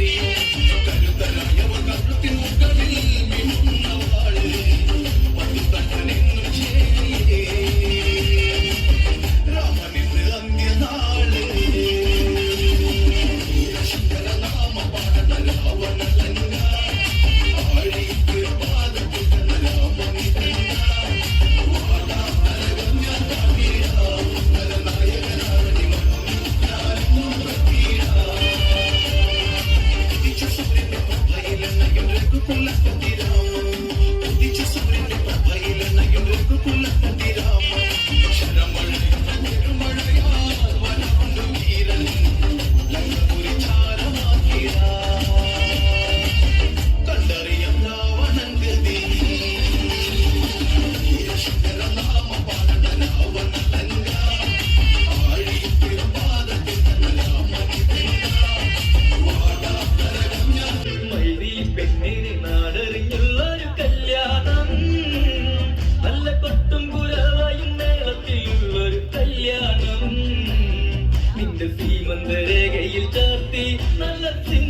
Maria. please. நல்ல சின்ன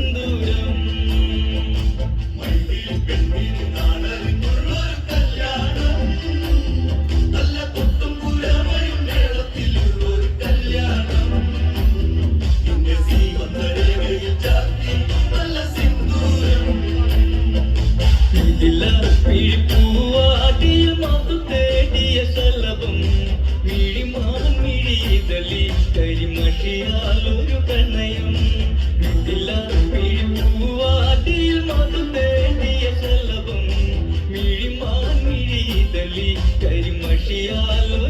കരിമഷിയാലോ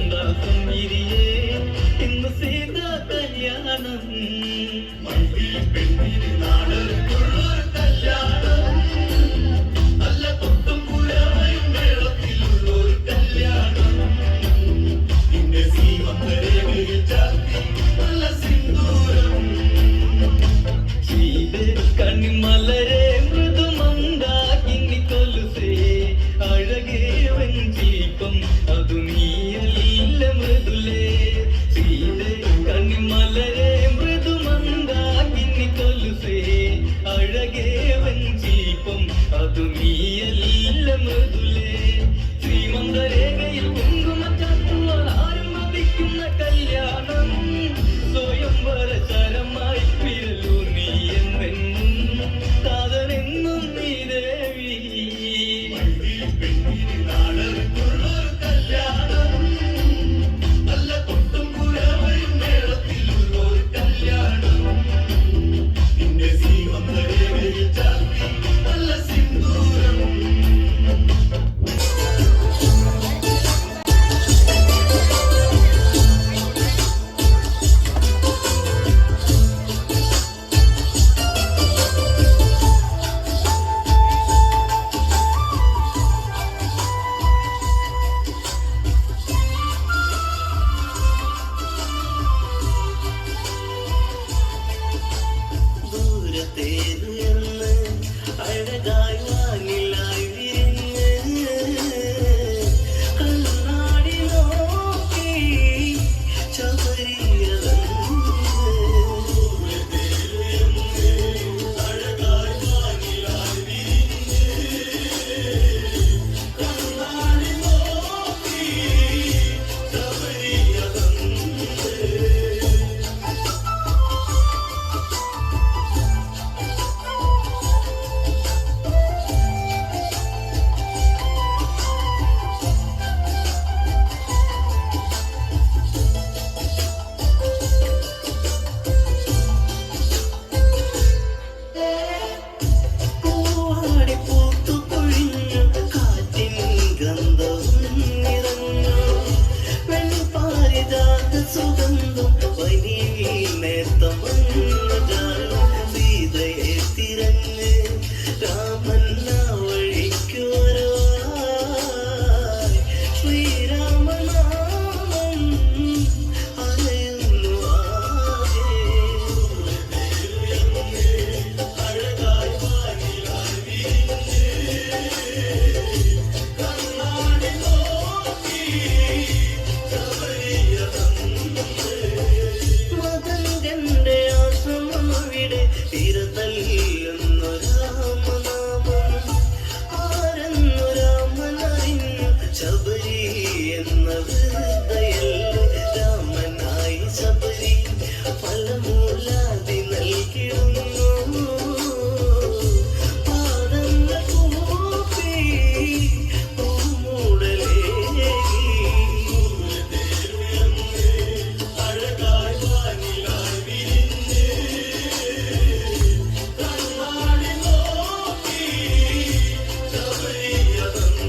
ഉണ്ടാക്കും ഗിരിയെ ഇന്ന് സീതാ കല്യാണം. മണ്ണിൽ പെണ്ണിന് അതു നീയല്ല മൃദുലേ ശ്രീമന്ദരേ